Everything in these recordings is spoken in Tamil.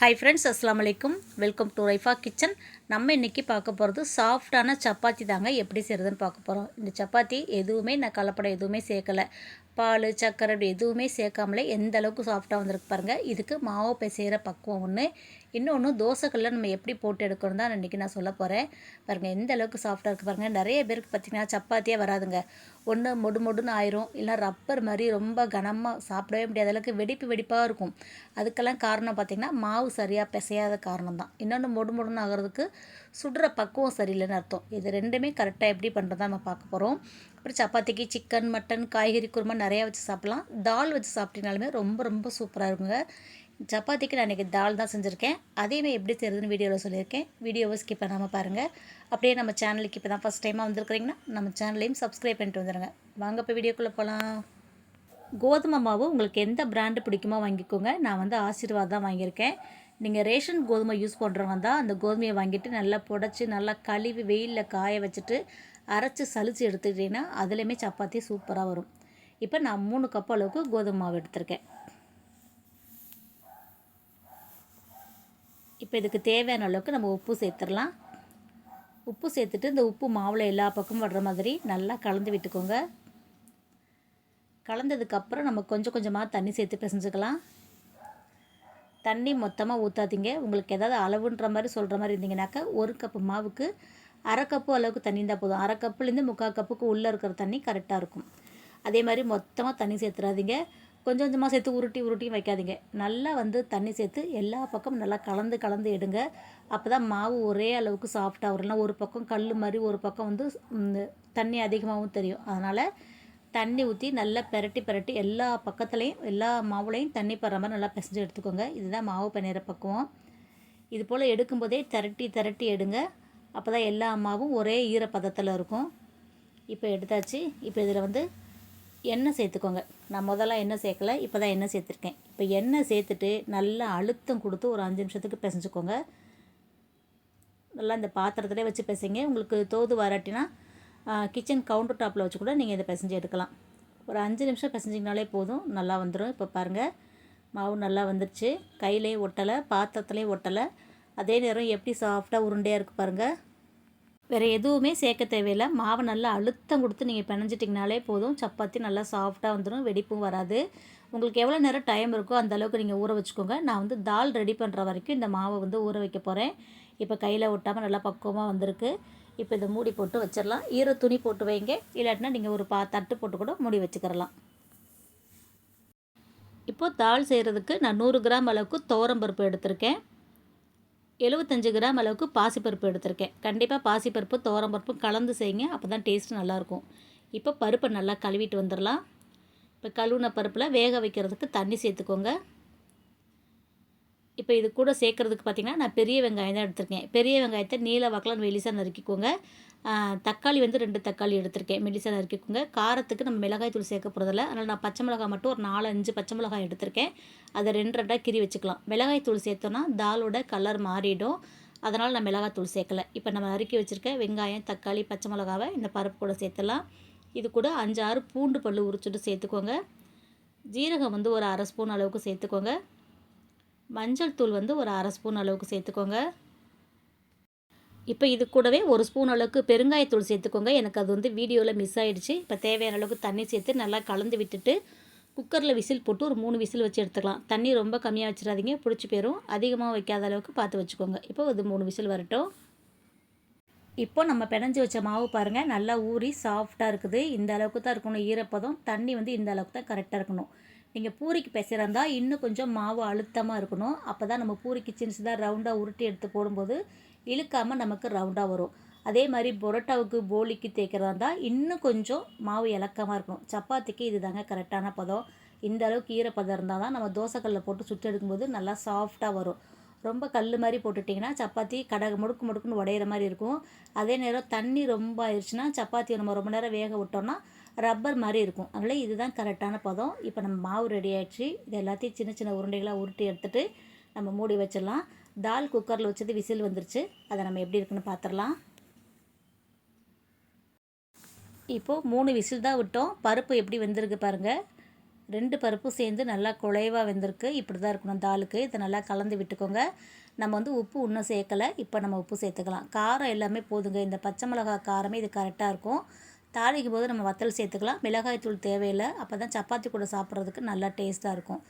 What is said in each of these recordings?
ஹாய் ஃப்ரெண்ட்ஸ் அஸ்லாம் வலைக்கும் வெல்கம் டு ரைஃபா கிச்சன் நம்ம இன்றைக்கி பார்க்க போகிறது சாஃப்டான சப்பாத்தி தாங்க. எப்படி செய்கிறதுன்னு பார்க்க போகிறோம் இந்த சப்பாத்தி எதுவுமே நான் கலப்படம் எதுவுமே சேர்க்கலை. பால் சக்கரை அப்படி எதுவுமே சேர்க்காமலே எந்த அளவுக்கு சாஃப்டாக வந்திருக்கு பாருங்கள் இதுக்கு மாவு பிசைகிற பக்குவம் ஒன்று இன்னொன்று தோசைக்கல்ல நம்ம எப்படி போட்டு எடுக்கணும் தான் இன்றைக்கி நான் சொல்ல போகிறேன் பாருங்கள் எந்த அளவுக்கு சாஃப்டாக இருக்குது பாருங்கள் நிறைய பேருக்கு பார்த்திங்கன்னா சப்பாத்தியே வராதுங்க. ஒன்று மொடு மொடுன்னு ஆயிரும். இல்லை ரப்பர் மாதிரி ரொம்ப கனமாக சாப்பிடவே முடியாத அளவுக்கு வெடிப்பு வெடிப்பாக இருக்கும். அதுக்கெல்லாம் காரணம் பார்த்திங்கன்னா மாவு சரியாக பிசையாத காரணம் தான். இன்னொன்று மொடு மொடுன்னு ஆகிறதுக்கு சுடுற பக்குவம் சரியில்லைன்னு அர்த்தம். இது ரெண்டுமே கரெக்டாக எப்படி பண்ணுறதா நம்ம பார்க்க போகிறோம் அப்புறம் சப்பாத்திக்கு சிக்கன் மட்டன் காய்கறி குருமா நிறையா வச்சு சாப்பிட்லாம். தால் வச்சு சாப்பிட்டீங்கனாலுமே ரொம்ப ரொம்ப சூப்பராக இருக்குங்க. சப்பாத்திக்கு நான் இன்றைக்கி தால் தான் செஞ்சுருக்கேன். அதையுமே எப்படி செய்கிறதுன்னு வீடியோவில் சொல்லியிருக்கேன். வீடியோவை ஸ்கிப் பண்ணாமல் பாருங்கள் அப்படியே நம்ம சேனலுக்கு இப்போ தான் ஃபஸ்ட் டைமாக வந்திருக்கிறீங்கன்னா நம்ம சேனலையும் சப்ஸ்கிரைப் பண்ணிட்டு வந்துடுங்க வாங்க இப்போ வீடியோக்குள்ளே போகலாம் கோதுமை மாவு உங்களுக்கு எந்த பிராண்டு பிடிக்குமோ வாங்கிக்கோங்க. நான் வந்து ஆசீர்வாத் தான் வாங்கியிருக்கேன். நீங்கள் ரேஷன் கோதுமை யூஸ் பண்ணுறவங்க தான் அந்த கோதுமையை வாங்கிட்டு நல்லா புடச்சி நல்லா கழுவி வெயிலில் காய வச்சுட்டு அரைச்சி சலித்து எடுத்துக்கிட்டிங்கன்னா அதுலேயுமே சப்பாத்தி சூப்பராக வரும். இப்போ நான் மூணு கப் அளவுக்கு கோதுமை மாவு எடுத்திருக்கேன். இப்போ இதுக்கு தேவையான அளவுக்கு நம்ம உப்பு சேர்த்துடலாம். உப்பு சேர்த்துட்டு இந்த உப்பு மாவில் எல்லா பக்கமும் வர்ற மாதிரி நல்லா கலந்து விட்டுக்கோங்க. கலந்ததுக்கப்புறம் நம்ம கொஞ்சம் கொஞ்சமாக தண்ணி சேர்த்து பிசைஞ்சுக்கலாம். தண்ணி மொத்தமாக ஊற்றாதீங்க உங்களுக்கு எதாவது அளவுன்ற மாதிரி சொல்கிற மாதிரி இருந்தீங்கன்னாக்கா ஒரு கப்பு மாவுக்கு அரை கப்பு அளவுக்கு தண்ணி இருந்தால் போதும். அரை கப்புலேருந்து முக்கால் கப்புக்கு உள்ளே இருக்கிற தண்ணி கரெக்டாக இருக்கும். அதே மாதிரி மொத்தமாக தண்ணி சேர்த்துறாதீங்க கொஞ்சம் கொஞ்சமாக சேர்த்து உருட்டி உருட்டியும் வைக்காதீங்க. நல்லா வந்து தண்ணி சேர்த்து எல்லா பக்கமும் நல்லா கலந்து கலந்து எடுங்க. அப்போ தான் மாவு ஒரே அளவுக்கு சாஃப்டாக வரும். ஒரு பக்கம் கல் மாதிரி ஒரு பக்கம் வந்து தண்ணி அதிகமாகவும் தெரியும். அதனால் தண்ணி ஊற்றி நல்லா பெரட்டி பெரட்டி எல்லா பக்கத்துலேயும் எல்லா மாவுலையும் தண்ணி படுற மாதிரி நல்லா பிசைஞ்சு எடுத்துக்கோங்க. இதுதான் மாவு பிணையிற பக்குவம். இது போல் எடுக்கும்போதே திரட்டி திரட்டி எடுங்க. அப்போ தான் எல்லா மாவும் ஒரே ஈரப்பதத்தில் இருக்கும். இப்போ எடுத்தாச்சு. இப்போ இதில் வந்து எண்ணெய் சேர்த்துக்கோங்க. நான் முதல்ல எண்ணெய் சேர்க்கல இப்போ தான் எண்ணெய் சேர்த்துருக்கேன். இப்போ எண்ணெய் சேர்த்துட்டு நல்லா அழுத்தம் கொடுத்து ஒரு அஞ்சு நிமிஷத்துக்கு பிசைஞ்சுக்கோங்க. நல்லா இந்த பாத்திரத்திலே வச்சு பிசைங்க. உங்களுக்கு தோது வராட்டினா கிச்சன் கவுண்டர் டாப்பில் வச்சு கூட நீங்கள் இதை பிசைஞ்சு எடுக்கலாம். ஒரு அஞ்சு நிமிஷம் பிசைஞ்சிங்கனாலே போதும். நல்லா வந்துடும் இப்போ பாருங்கள் மாவு நல்லா வந்துருச்சு. கையிலே ஒட்டலை பாத்திரத்துலேயும் ஒட்டலை. அதே நேரம் எப்படி சாஃப்டாக உருண்டையாக இருக்குது பாருங்கள் வேறு எதுவுமே சேர்க்க தேவையில்லை. மாவை நல்லா அழுத்தம் கொடுத்து நீங்கள் பிணைஞ்சிட்டிங்கனாலே போதும். சப்பாத்தி நல்லா சாஃப்டாக வந்துடும் வெடிப்பும் வராது. உங்களுக்கு எவ்வளோ நேரம் டைம் இருக்கோ அந்த அளவுக்கு நீங்கள் ஊற வச்சுக்கோங்க. நான் வந்து தால் ரெடி பண்ணுற வரைக்கும் இந்த மாவை வந்து ஊற வைக்க போகிறேன் இப்போ கையில் ஒட்டாமல் நல்லா பக்குவமாக வந்திருக்கு. இப்போ இதை மூடி போட்டு வச்சிடலாம். ஈர துணி போட்டு வைங்க. இல்லாட்டினா நீங்கள் ஒரு பா தட்டு போட்டு கூட மூடி வச்சுக்கிறலாம். இப்போது தால் செய்கிறதுக்கு நான் நூறு கிராம் அளவுக்கு தோரம்பருப்பு எடுத்திருக்கேன். எழுபத்தஞ்சு கிராம் அளவுக்கு பாசிப்பருப்பு எடுத்திருக்கேன். கண்டிப்பாக பாசிப்பருப்பு தோரம்பருப்பும் கலந்து செய்யுங்க. அப்போ தான் டேஸ்ட் நல்லாயிருக்கும். இப்போ பருப்பை நல்லா கழுவிட்டு வந்துடலாம். இப்போ கழுவுன பருப்பில் வேக வைக்கிறதுக்கு தண்ணி சேர்த்துக்கோங்க. இப்போ இது கூட சேர்க்குறதுக்கு பார்த்திங்கன்னா நான் பெரிய வெங்காயம் தான் எடுத்திருக்கேன். பெரிய வெங்காயத்தை நீல வாக்கில் மெலிசாக நறுக்கிக்கோங்க. தக்காளி வந்து ரெண்டு தக்காளி எடுத்திருக்கேன். மெலிசாக நறுக்கிக்கோங்க. காரத்துக்கு நம்ம மிளகாய் தூள் சேர்க்க போகிறதில்ல அதனால் நான் பச்சை மிளகாய் மட்டும் ஒரு நாலு அஞ்சு பச்சை மிளகாய் எடுத்திருக்கேன். அதை ரெண்டு ரெண்டாக கிரி வச்சுக்கலாம். மிளகாய் தூள் சேர்த்தோன்னா தாலோட கலர் மாறிடும். அதனால் நான் மிளகாய் தூள் சேர்க்கலை. இப்போ நம்ம நறுக்கி வச்சுருக்க வெங்காயம் தக்காளி பச்சை மிளகாவை இந்த பருப்பு கூட சேர்த்துலாம் இது கூட அஞ்சு ஆறு பூண்டு பல் உரிச்சுட்டு சேர்த்துக்கோங்க. ஜீரகம் வந்து ஒரு அரை ஸ்பூன் அளவுக்கு சேர்த்துக்கோங்க. மஞ்சள் தூள் வந்து ஒரு அரை ஸ்பூன் அளவுக்கு சேர்த்துக்கோங்க. இப்போ இது கூடவே ஒரு ஸ்பூன் அளவுக்கு பெருங்காயத்தூள் சேர்த்துக்கோங்க. எனக்கு அது வந்து வீடியோவில் மிஸ் ஆகிடுச்சு இப்போ தேவையான அளவுக்கு தண்ணி சேர்த்து நல்லா கலந்து விட்டுட்டு குக்கரில் விசில் போட்டு ஒரு மூணு விசில் வச்சு எடுத்துக்கலாம். தண்ணி ரொம்ப கம்மியாக வச்சிடாதீங்க. பிடிச்சி போயிடும் அதிகமாக வைக்காத அளவுக்கு பார்த்து வச்சுக்கோங்க. இப்போ அது மூணு விசில் வரட்டும். இப்போ நம்ம பிணைஞ்சி வச்ச மாவு பாருங்கள் நல்லா ஊறி சாஃப்டாக இருக்குது. இந்த அளவுக்கு தான் இருக்கணும். ஈரப்பதம் தண்ணி வந்து இந்த அளவுக்கு தான் கரெக்டாக இருக்கணும். நீங்கள் பூரிக்கு பிசைறந்தா இன்னும் கொஞ்சம் மாவு அழுத்தமாக இருக்கணும். அப்போ தான் நம்ம பூரிக்கு சின்ன சின்னதாக ரவுண்டாக உருட்டி எடுத்து போடும்போது இழுக்காமல் நமக்கு ரவுண்டாக வரும். அதே மாதிரி பொரோட்டாவுக்கு போலிக்கு தேய்க்கிறதா இருந்தால் இன்னும் கொஞ்சம் மாவு இலக்கமாக இருக்கணும். சப்பாத்திக்கு இது தாங்க கரெக்டான பதம். இந்த அளவுக்கு ஈரப்பதம் இருந்தால் தான் நம்ம தோசைக்கல்லில் போட்டு சுட்டு எடுக்கும்போது நல்லா சாஃப்டாக வரும். ரொம்ப கல் மாதிரி போட்டுட்டிங்கன்னா சப்பாத்தி கடக முடுக்கு முடுக்குன்னு உடையிற மாதிரி இருக்கும். அதே நேரம் தண்ணி ரொம்ப ஆயிடுச்சுன்னா சப்பாத்தியை நம்ம ரொம்ப நேரம் வேக விட்டோம்னா ரப்பர் மாதிரி இருக்கும். அதனால் இதுதான் கரெக்டான பதம். இப்போ நம்ம மாவு ரெடி ஆகிடுச்சு இது எல்லாத்தையும் சின்ன சின்ன உருண்டைகளாக உருட்டி எடுத்துகிட்டு நம்ம மூடி வச்சிடலாம். தால் குக்கரில் வச்சது விசில் வந்துருச்சு. அதை நம்ம எப்படி இருக்குன்னு பார்த்துடலாம் இப்போது மூணு விசில் தான் விட்டோம். பருப்பு எப்படி வெந்திருக்கு பாருங்கள் ரெண்டு பருப்பும் சேர்ந்து நல்லா குழைவாக வெந்திருக்கு. இப்படி தான் இருக்கணும் தாலுக்கு. இதை நல்லா கலந்து விட்டுக்கோங்க. நம்ம வந்து உப்பு இன்னும் சேர்க்கலை. இப்போ நம்ம உப்பு சேர்த்துக்கலாம். காரம் எல்லாமே போதுங்க. இந்த பச்சை மிளகா காரமே இது கரெக்டாக இருக்கும். தாளிக்கும் போது நம்ம வத்தல் சேர்த்துக்கலாம். மிளகாய் தூள் தேவையில்லை. அப்போ தான் சப்பாத்தி கூட சாப்பிட்றதுக்கு நல்லா டேஸ்ட்டாக இருக்கும்.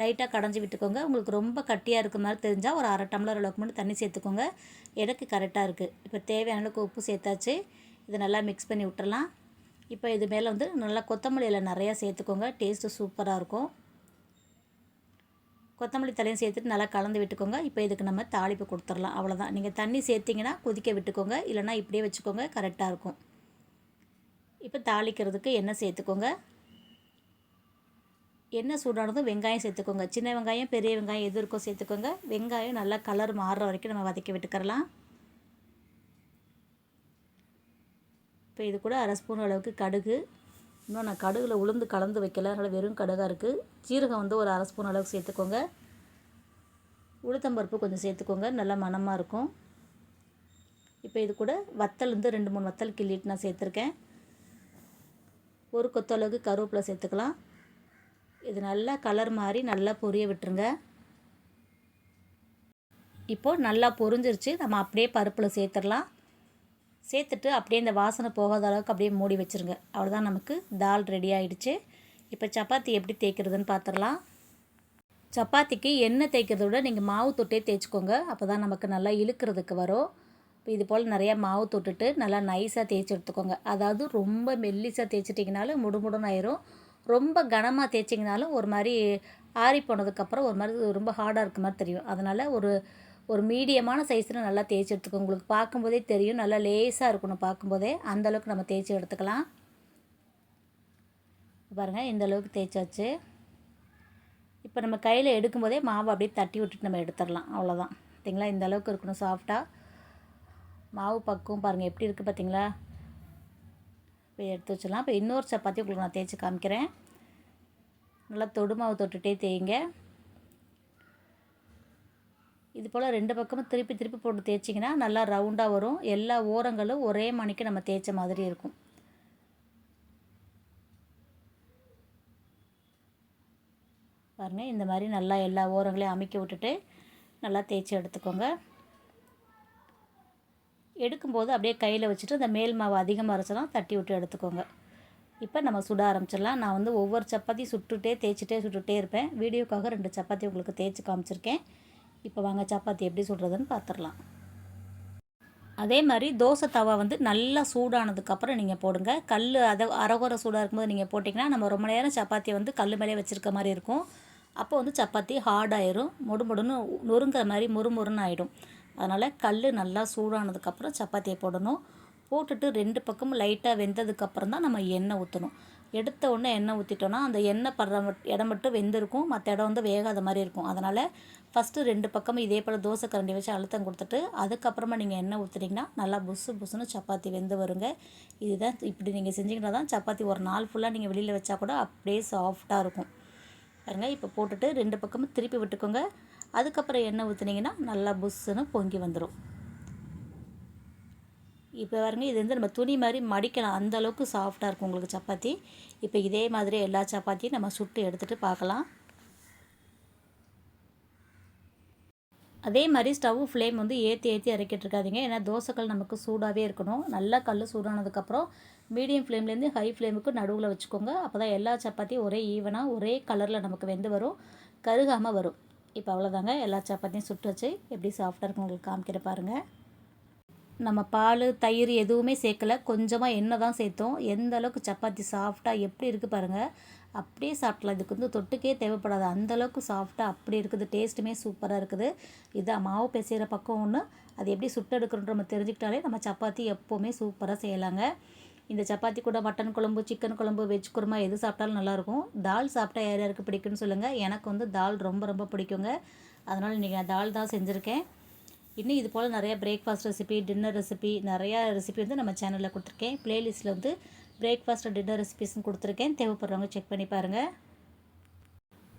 லைட்டாக கடைஞ்சி விட்டுக்கோங்க. உங்களுக்கு ரொம்ப கட்டியாக இருக்க மாதிரி தெரிஞ்சால் ஒரு அரை டம்ளர் அளவுக்கு மட்டும் தண்ணி சேர்த்துக்கோங்க. எனக்கு கரெக்டாக இருக்குது இப்போ தேவையான அளவுக்கு உப்பு சேர்த்தாச்சு. இதை நல்லா மிக்ஸ் பண்ணி விட்டுறலாம். இப்போ இது மேலே வந்து நல்லா கொத்தமல்லியில் நிறையா சேர்த்துக்கோங்க. டேஸ்ட்டு சூப்பராக இருக்கும். கொத்தமல்லி தலையும் சேர்த்துட்டு நல்லா கலந்து விட்டுக்கோங்க. இப்போ இதுக்கு நம்ம தாளிப்பு கொடுத்துடலாம். அவ்வளோதான் நீங்கள் தண்ணி சேர்த்திங்கன்னா கொதிக்க விட்டுக்கோங்க. இல்லைனா இப்படியே வச்சுக்கோங்க. கரெக்டாக இருக்கும். இப்போ தாளிக்கிறதுக்கு எண்ணெய் சேர்த்துக்கோங்க. எண்ணெய் சூடானதும் வெங்காயம் சேர்த்துக்கோங்க. சின்ன வெங்காயம் பெரிய வெங்காயம் எது இருக்கோ சேர்த்துக்கோங்க. வெங்காயம் நல்லா கலர் மாறுற வரைக்கும் நம்ம வதக்கி விட்டுக்கரலாம் இப்போ இது கூட அரை ஸ்பூன் அளவுக்கு கடுகு. இன்னும் நான் கடுகில் உளுந்து கலந்து வைக்கல. அதனால் வெறும் கடுகாக இருக்குது ஜீரகம் வந்து ஒரு அரை ஸ்பூன் அளவுக்கு சேர்த்துக்கோங்க. உளுத்தம்பருப்பு கொஞ்சம் சேர்த்துக்கோங்க. நல்லா மணமாக இருக்கும். இப்போ இது கூட வத்தல் வந்து ரெண்டு மூணு வத்தல் கிள்ளிட்டு நான் சேர்த்துருக்கேன். ஒரு கொத்தளவுக்கு கருவேப்பிலை சேர்த்துக்கலாம். இது நல்லா கலர் மாதிரி நல்லா பொரிய விட்டுருங்க. இப்போது நல்லா பொரிஞ்சிருச்சு. நம்ம அப்படியே பருப்பில் சேர்த்துடலாம். சேர்த்துட்டு அப்படியே இந்த வாசனை போகாத அளவுக்கு அப்படியே மூடி வச்சுருங்க. அவ்வளோதான் நமக்கு தால் ரெடி ஆகிடுச்சு இப்போ சப்பாத்தி எப்படி தேய்க்கிறதுன்னு பார்த்துடலாம் சப்பாத்திக்கு எண்ணெய் தேய்க்கிறத விட நீங்கள் மாவு தொட்டே தேய்ச்சிக்கோங்க. அப்போ தான் நமக்கு நல்லா இழுக்கிறதுக்கு வரும். இப்போ இது போல் நிறையா மாவு தொட்டுட்டு நல்லா நைஸாக தேய்ச்சி எடுத்துக்கோங்க. அதாவது ரொம்ப மெல்லிஸாக தேய்ச்சிட்டிங்கனாலும் முடுமுடுன்னு ஆயிரும். ரொம்ப கனமாக தேய்ச்சிங்கனாலும் ஒரு மாதிரி ஆறி போனதுக்கப்புறம் ஒரு மாதிரி ரொம்ப ஹார்டாக இருக்க மாதிரி தெரியும். அதனால் ஒரு ஒரு மீடியமான சைஸில் நல்லா தேய்ச்சி எடுத்துக்கோங்க. உங்களுக்கு பார்க்கும்போதே தெரியும். நல்லா லேஸாக இருக்கணும் பார்க்கும்போதே அந்தளவுக்கு நம்ம தேய்ச்சி எடுத்துக்கலாம். பாருங்கள் இந்த அளவுக்கு தேய்ச்சாச்சு. இப்போ நம்ம கையில் எடுக்கும்போதே மாவை அப்படியே தட்டி விட்டுட்டு நம்ம எடுத்துடலாம். அவ்வளோதான் பார்த்தீங்களா இந்த அளவுக்கு இருக்கணும் சாஃப்டாக மாவு பக்குவம் பாருங்கள் எப்படி இருக்குது பார்த்தீங்களா இப்போ எடுத்து வச்சிடலாம். இப்போ இன்னொரு சப்பாத்தி உங்களுக்கு நான் தேய்ச்சி காமிக்கிறேன். நல்லா தொடு மாவு தொட்டுட்டே தேய்ங்க. இது போல் ரெண்டு பக்கமும் திருப்பி திருப்பி போட்டு தேய்ச்சிங்கன்னா நல்லா ரவுண்டாக வரும். எல்லா ஓரங்களும் ஒரே மணிக்கு நம்ம தேய்ச்ச மாதிரி இருக்கும். பாருங்கள் இந்த மாதிரி நல்லா எல்லா ஓரங்களையும் அமைக்க விட்டுட்டு நல்லா தேய்ச்சி எடுத்துக்கோங்க. எடுக்கும்போது அப்படியே கையில் வச்சுட்டு அந்த மேல் மாவு அதிகமாக இருந்துச்சுன்னா தட்டி விட்டு எடுத்துக்கோங்க. இப்போ நம்ம சுட ஆரம்பிச்சிடலாம். நான் வந்து ஒவ்வொரு சப்பாத்தி சுட்டுட்டே தேய்ச்சிட்டே சுட்டுகிட்டே இருப்பேன். வீடியோக்காக ரெண்டு சப்பாத்தி உங்களுக்கு தேய்ச்சி காமிச்சிருக்கேன். இப்போ வாங்க சப்பாத்தி எப்படி சுடுறதுன்னு பார்த்துடலாம் அதே மாதிரி தோசை தவா வந்து நல்லா சூடானதுக்கப்புறம் நீங்கள் போடுங்க. கல் அதை அரைகுறை சூடாக இருக்கும்போது நீங்கள் போட்டிங்கன்னா நம்ம ரொம்ப நேரம் சப்பாத்தியை வந்து கல் மேலே வச்சுருக்க மாதிரி இருக்கும். அப்போ வந்து சப்பாத்தி ஹார்டாயிரும் மொடு மொடுன்னு நொறுங்குற மாதிரி முறுமுறுன்னு ஆகிடும் அதனால் கல் நல்லா சூடானதுக்கப்புறம் சப்பாத்தியை போடணும். போட்டுட்டு ரெண்டு பக்கமும் லைட்டாக வெந்ததுக்கப்புறம் தான் நம்ம எண்ணெய் ஊற்றணும் எடுத்த உடனே எண்ணெய் ஊற்றிட்டோன்னா அந்த எண்ணெய் படுற இடம் மட்டும் வெந்திருக்கும். மற்ற இடம் வந்து வேகாத மாதிரி இருக்கும். அதனால் ஃபஸ்ட்டு ரெண்டு பக்கமும் இதே போல் தோசை கரண்டி வச்சு அழுத்தம் கொடுத்துட்டு அதுக்கப்புறமா நீங்கள் எண்ணெய் ஊற்றுனீங்கன்னா நல்லா புசு புசுன்னு சப்பாத்தி வெந்து வருங்க. இதுதான் இப்படி நீங்கள் செஞ்சிங்கன்னா தான் சப்பாத்தி ஒரு நாள் ஃபுல்லாக நீங்கள் வெளியில் வச்சா கூட அப்படியே சாஃப்டாக இருக்கும். பாருங்கள் இப்போ போட்டுட்டு ரெண்டு பக்கமும் திருப்பி விட்டுக்கோங்க. அதுக்கப்புறம் எண்ணெய் ஊற்றுனீங்கன்னா நல்லா புஸ்ஸுன்னு பொங்கி வந்துடும் இப்போ பாருங்க இது வந்து நம்ம துணி மாதிரி மடிக்கலாம். அந்த அளவுக்கு சாஃப்டாக இருக்கும் உங்களுக்கு சப்பாத்தி. இப்போ இதே மாதிரி எல்லா சப்பாத்தியும் நம்ம சுட்டு எடுத்துகிட்டு பார்க்கலாம். அதே மாதிரி ஸ்டவ் ஃப்ளேம் வந்து ஏற்றி ஏற்றி இறக்கிட்டு இருக்காதிங்க. ஏன்னா தோசைக்கல் நமக்கு சூடாகவே இருக்கணும். நல்லா கல் சூடானதுக்கப்புறம் மீடியம் ஃப்ளேம்லேருந்து ஹை ஃப்ளேமுக்கு நடுவில் வச்சுக்கோங்க. அப்போ தான் எல்லா சப்பாத்தியும் ஒரே ஈவனாக ஒரே கலரில் நமக்கு வெந்து வரும். கருகாமல் வரும். இப்போ அவ்வளோதாங்க. எல்லா சப்பாத்தியும் சுட்டு வச்சு எப்படி சாஃப்டாக இருக்கும் உங்களுக்கு காமிக்கிற பாருங்கள் நம்ம பால் தயிர் எதுவுமே சேர்க்கல. கொஞ்சமாக எண்ணெய் தான் சேர்த்தோம். எந்த அளவுக்கு சப்பாத்தி சாஃப்டாக எப்படி இருக்குது பாருங்கள் அப்படியே சாப்பிட்லாம். இதுக்கு வந்து தொட்டுக்கே தேவைப்படாது. அந்தளவுக்கு சாஃப்டாக அப்படி இருக்குது. டேஸ்ட்டுமே சூப்பராக இருக்குது. இதான் மாவு பிசைகிற பக்கம் ஒன்று அது எப்படி சுட்டெடுக்கணுன்ற நம்ம தெரிஞ்சுக்கிட்டாலே நம்ம சப்பாத்தி எப்போவுமே சூப்பராக செய்யலாங்க. இந்த சப்பாத்தி கூட மட்டன் குழம்பு சிக்கன் குழம்பு வெஜ் குருமா எது சாப்பிட்டாலும் நல்லாயிருக்கும். தால் சாப்பிட்டா யார் யாருக்கு பிடிக்குன்னு சொல்லுங்கள் எனக்கு வந்து தால் ரொம்ப ரொம்ப பிடிக்குங்க. அதனால் இன்றைக்கி நான் தால் தான் செஞ்சுருக்கேன். இன்னும் இது போல் நிறைய பிரேக்ஃபாஸ்ட் ரெசிபி டின்னர் ரெசிபி நிறையா ரெசிபி வந்து நம்ம சேனலில் கொடுத்துருக்கேன். ப்ளேலிஸ்ட்டில் வந்து பிரேக்ஃபாஸ்ட் டின்னர் ரெசிபிஸ்னு கொடுத்துருக்கேன். தேவைப்படுறவங்க செக் பண்ணி பாருங்கள்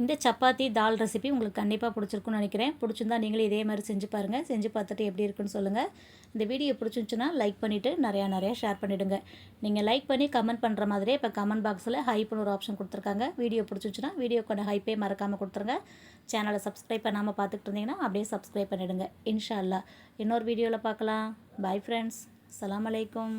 இந்த சப்பாத்தி தால் ரெசிபி உங்களுக்கு கண்டிப்பாக பிடிச்சிருக்குன்னு நினைக்கிறேன். பிடிச்சிருந்தா நீங்களும் இதே மாதிரி செஞ்சு பாருங்கள் செஞ்சு பார்த்துட்டு எப்படி இருக்குன்னு சொல்லுங்கள் இந்த வீடியோ பிடிச்சிருந்துச்சுன்னா லைக் பண்ணிவிட்டு நிறையா நிறையா ஷேர் பண்ணிவிடுங்க நீங்கள் லைக் பண்ணி கமெண்ட் பண்ணுற மாதிரியே இப்போ கமெண்ட் பாக்ஸில் ஹைப்னு ஒரு ஆப்ஷன் கொடுத்துருக்காங்க. வீடியோ பிடிச்சிருந்துச்சுன்னா வீடியோக்கான ஹைப்பே மறக்காமல் கொடுத்துருங்க. சேனலை சப்ஸ்கிரைப் பண்ணாமல் பார்த்துக்கிட்டு இருந்தீங்கன்னா அப்படியே சப்ஸ்கிரைப் பண்ணிவிடுங்க இன்ஷா அல்லா இன்னொரு வீடியோவில் பார்க்கலாம். பாய் ஃப்ரெண்ட்ஸ் அலாம் அலைக்கும்